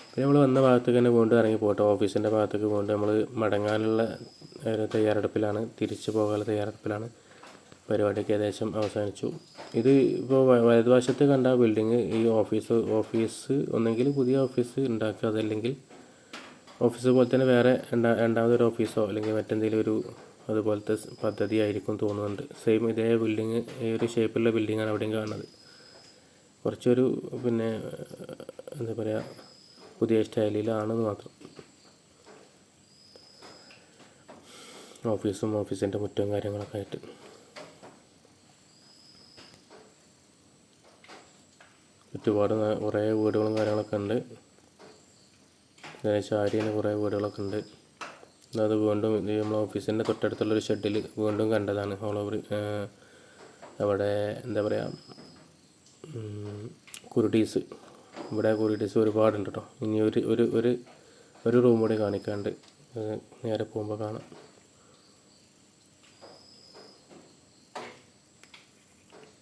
Speaker 1: പിന്നെ നമ്മൾ വന്ന ഭാഗത്തേക്ക് തന്നെ വീണ്ടും ഇറങ്ങി പോട്ടെ. ഓഫീസിന്റെ ഭാഗത്തേക്ക് വീണ്ടും നമ്മൾ മടങ്ങാനുള്ള തയ്യാറെടുപ്പിലാണ്. തിരിച്ചു പോകാനുള്ള തയ്യാറെടുപ്പിലാണ്. പരിപാടിയൊക്കെ ഏകദേശം അവസാനിച്ചു. ഇത് ഇപ്പോൾ വലതുവശത്ത് കണ്ട ബിൽഡിങ് ഈ ഓഫീസ് ഓഫീസ് ഒന്നെങ്കിൽ പുതിയ ഓഫീസ് ഉണ്ടാക്കുക. അതല്ലെങ്കിൽ ഓഫീസ് പോലെ തന്നെ വേറെ രണ്ടാ രണ്ടാമതൊരു ഓഫീസോ അല്ലെങ്കിൽ മറ്റെന്തെങ്കിലും ഒരു അതുപോലത്തെ പദ്ധതി ആയിരിക്കും തോന്നുന്നുണ്ട്. സെയിം ഇതേ ബിൽഡിങ് ഈ ഒരു ഷേപ്പിലുള്ള ആണ് അവിടെയും കാണുന്നത്. കുറച്ചൊരു പിന്നെ എന്താ പറയുക പുതിയ സ്റ്റൈലിലാണെന്ന് മാത്രം. ഓഫീസും ഓഫീസിന്റെ മുറ്റവും കാര്യങ്ങളൊക്കെ ആയിട്ട്. ചുറ്റുപാട് കുറേ വീടുകളും കാര്യങ്ങളൊക്കെ ഉണ്ട്. ചാരിന് കുറേ വീടുകളൊക്കെ ഉണ്ട്. അത് വീണ്ടും നമ്മളെ ഓഫീസിന്റെ തൊട്ടടുത്തുള്ളൊരു ഷെഡിൽ വീണ്ടും കണ്ടതാണ്. ഓൾ ഓവർ അവിടെ എന്താ പറയുക കുരുടീസ്. ഇവിടെ കുരുടീസ് ഒരുപാടുണ്ട് കേട്ടോ ഇനി ഒരു ഒരു ഒരു ഒരു റൂം കൂടി കാണിക്കാണ്ട് നേരെ പോകുമ്പോൾ കാണാം.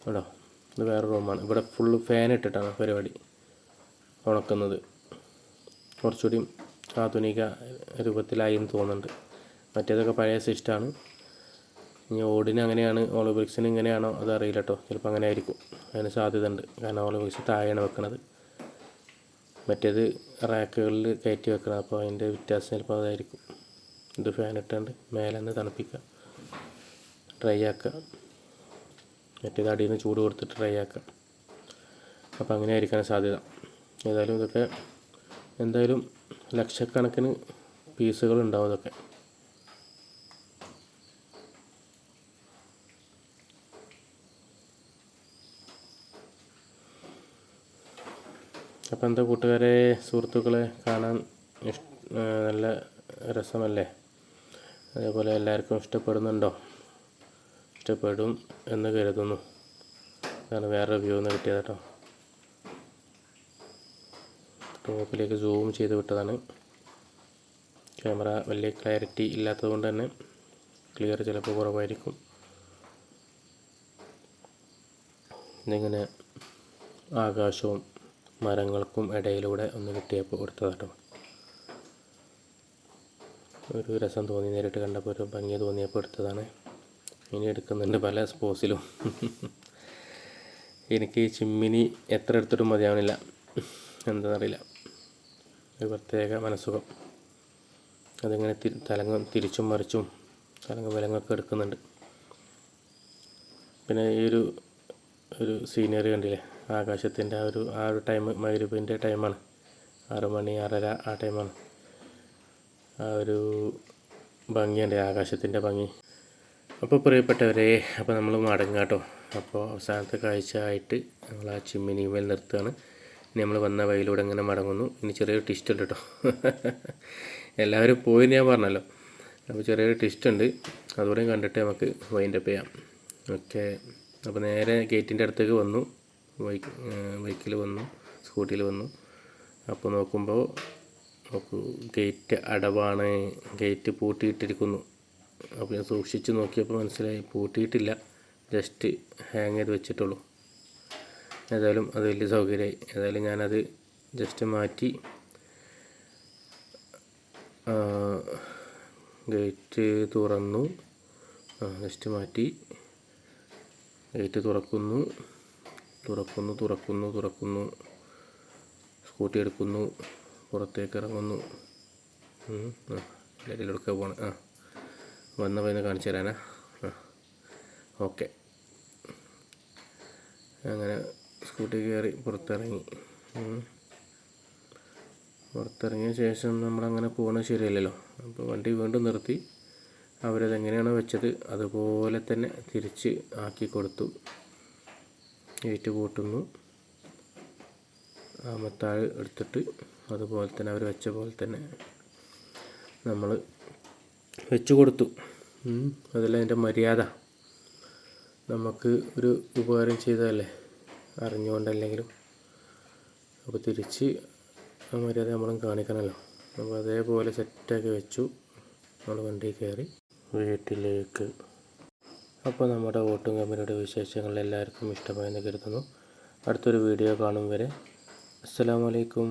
Speaker 1: കേട്ടോ ഇത് വേറെ റൂമാണ്. ഇവിടെ ഫുള്ള് ഫാൻ ഇട്ടിട്ടാണ് പരിപാടി ഉണക്കുന്നത്. കുറച്ചുകൂടി ആധുനിക രൂപത്തിലായി എന്ന് തോന്നുന്നുണ്ട്. മറ്റേതൊക്കെ പഴയ സിസ്റ്റമാണ് ഇനി ഓടിന് അങ്ങനെയാണ് ഓളിബ്രിക്സിന് ഇങ്ങനെയാണോ അത് കേട്ടോ ചിലപ്പോൾ അങ്ങനെ ആയിരിക്കും. അതിന് സാധ്യത ഉണ്ട് കാരണം ഓളിബ്രിക്സ് താഴെയാണ് വെക്കുന്നത് മറ്റേത് റാക്കുകളിൽ കയറ്റി വെക്കണം. അപ്പോൾ അതിന്റെ വ്യത്യാസം ചിലപ്പോൾ അതായിരിക്കും. ഇത് ഫാൻ ഇട്ടുണ്ട്. മേലെ നിന്ന് തണുപ്പിക്കുക. ഡ്രൈ ആക്കുക. മറ്റേത് അടിയിൽ നിന്ന് ചൂട് കൊടുത്തിട്ട് ഡ്രൈ ആക്കാം. അപ്പോൾ അങ്ങനെ ആയിരിക്കാൻ സാധ്യത. ഏതായാലും ഇതൊക്കെ എന്തായാലും ലക്ഷക്കണക്കിന് പീസുകൾ ഉണ്ടാവും ഇതൊക്കെ. അപ്പോൾ എന്താ കൂട്ടുകാരെ സുഹൃത്തുക്കളെ കാണാൻ നല്ല രസമല്ലേ? അതേപോലെ എല്ലാവർക്കും ഇഷ്ടപ്പെടുന്നുണ്ടോ? ഇഷ്ടപ്പെടും എന്ന് കരുതുന്നു. കാരണം വേറെ വ്യൂ ഒന്ന് കിട്ടിയത് കേട്ടോ. ടോപ്പിലേക്ക് സൂം ചെയ്ത് വിട്ടതാണ്. ക്യാമറ വലിയ ക്ലാരിറ്റി ഇല്ലാത്തതുകൊണ്ട് തന്നെ ക്ലിയർ ചിലപ്പോൾ കുറവായിരിക്കും. ഇതിങ്ങനെ ആകാശവും മരങ്ങൾക്കും ഇടയിലൂടെ ഒന്ന് കിട്ടിയപ്പോൾ എടുത്തതാട്ടോ ഒരു രസം തോന്നി നേരിട്ട് കണ്ടപ്പോൾ ഒരു ഭംഗി തോന്നിയപ്പോൾ എടുത്തതാണ്. ഇനി എടുക്കുന്നുണ്ട് പല സ്പോസിലും എനിക്ക് ഈ ചിമ്മിനി എത്ര എടുത്തിട്ടും മതിയാവണില്ല. എന്താണെന്നറിയില്ല ഒരു പ്രത്യേക മനസ്സുഖം. അതിങ്ങനെ തലങ്ങ തലങ്ങും തിരിച്ചും മറിച്ചും തലങ്ങ വിലങ്ങൊക്കെ എടുക്കുന്നുണ്ട്. പിന്നെ ഈ ഒരു ഒരു സീനറി കണ്ടില്ലേ? ആകാശത്തിന്റെ ആ ഒരു ആ ഒരു ടൈം മൈരൂപിന്റെ ടൈമാണ് ആറ് മണി ആറര ആ ടൈമാണ് ആ ഒരു ഭംഗിയുണ്ട്. ആകാശത്തിന്റെ ഭംഗി. അപ്പോൾ പ്രിയപ്പെട്ടവരെ അപ്പോൾ നമ്മൾ മടങ്ങാം കേട്ടോ. അപ്പോൾ അവസാനത്തെ കാഴ്ച ആയിട്ട് നമ്മൾ ആ ചിമ്മിനിമേൽ നിർത്തുകയാണ്. ഇനി നമ്മൾ വന്ന വഴിയിലൂടെ ഇങ്ങനെ മടങ്ങുന്നു. ഇനി ചെറിയൊരു ട്വിസ്റ്റ് ഉണ്ട് കേട്ടോ. എല്ലാവരും പോയി ഞാൻ പറഞ്ഞല്ലോ. അപ്പോൾ ചെറിയൊരു ട്വിസ്റ്റ് ഉണ്ട്. അതുകൂടെയും കണ്ടിട്ട് നമുക്ക് വൈൻഡപ്പ് ചെയ്യാം. ഓക്കെ അപ്പോൾ നേരെ ഗേറ്റിന്റെ അടുത്തേക്ക് വന്നു. ബൈക്ക് ബൈക്കിൽ വന്നു. സ്കൂട്ടിയിൽ വന്നു. അപ്പോൾ നോക്കുമ്പോൾ നോക്കൂ ഗേറ്റ് അടവാണ്. ഗേറ്റ് പൂട്ടിയിട്ടിരിക്കുന്നു. അപ്പോൾ ഞാൻ സൂക്ഷിച്ച് നോക്കിയപ്പോൾ മനസ്സിലായി പൂട്ടിയിട്ടില്ല. ജസ്റ്റ് ഹാങ് ചെയ്ത് വെച്ചിട്ടുള്ളൂ. ഏതായാലും അത് വലിയ സൗകര്യമായി. ഏതായാലും ഞാനത് ജസ്റ്റ് മാറ്റി ഗേറ്റ് തുറന്നു. ജസ്റ്റ് മാറ്റി ഗേറ്റ് തുറക്കുന്നു. തുറക്കുന്നു തുറക്കുന്നു തുറക്കുന്നു. സ്കൂട്ടി എടുക്കുന്നു. പുറത്തേക്ക് ഇറങ്ങുന്നു. ആ ലൈറ്റിൽ എടുക്കാൻ പോകണം ആ. വന്ന പയ്യനെ കാണിച്ചു തരാനാ? ഓക്കെ. അങ്ങനെ സ്കൂട്ടി കയറി പുറത്തിറങ്ങി. പുറത്തിറങ്ങിയ ശേഷം നമ്മളങ്ങനെ പോകണത് ശരിയല്ലല്ലോ. അപ്പോൾ വണ്ടി വീണ്ടും നിർത്തി. അവരതെങ്ങനെയാണോ വെച്ചത് അതുപോലെ തന്നെ തിരിച്ച് ആക്കി കൊടുത്തു. ഏറ്റ് പൂട്ടുന്നു ആ മത്താഴ് എടുത്തിട്ട് അതുപോലെ തന്നെ അവർ വെച്ച പോലെ തന്നെ നമ്മൾ വെച്ച് കൊടുത്തു അതല്ല എന്റെ മര്യാദ? നമുക്ക് ഒരു ഉപകാരം ചെയ്തതല്ലേ? അറിഞ്ഞുകൊണ്ടല്ലെങ്കിലും. അപ്പോൾ തിരിച്ച് ആ മര്യാദ നമ്മളും കാണിക്കണമല്ലോ അപ്പോൾ അതേപോലെ സെറ്റാക്കി വെച്ചു. നമ്മൾ വണ്ടി കയറി വീട്ടിലേക്ക്. അപ്പോൾ നമ്മുടെ വോട്ടും കമ്പനിയുടെ വിശേഷങ്ങൾ എല്ലാവർക്കും ഇഷ്ടമായെന്ന് കരുതുന്നു. അടുത്തൊരു വീഡിയോ കാണും വരെ. അസ്സാം വലൈക്കും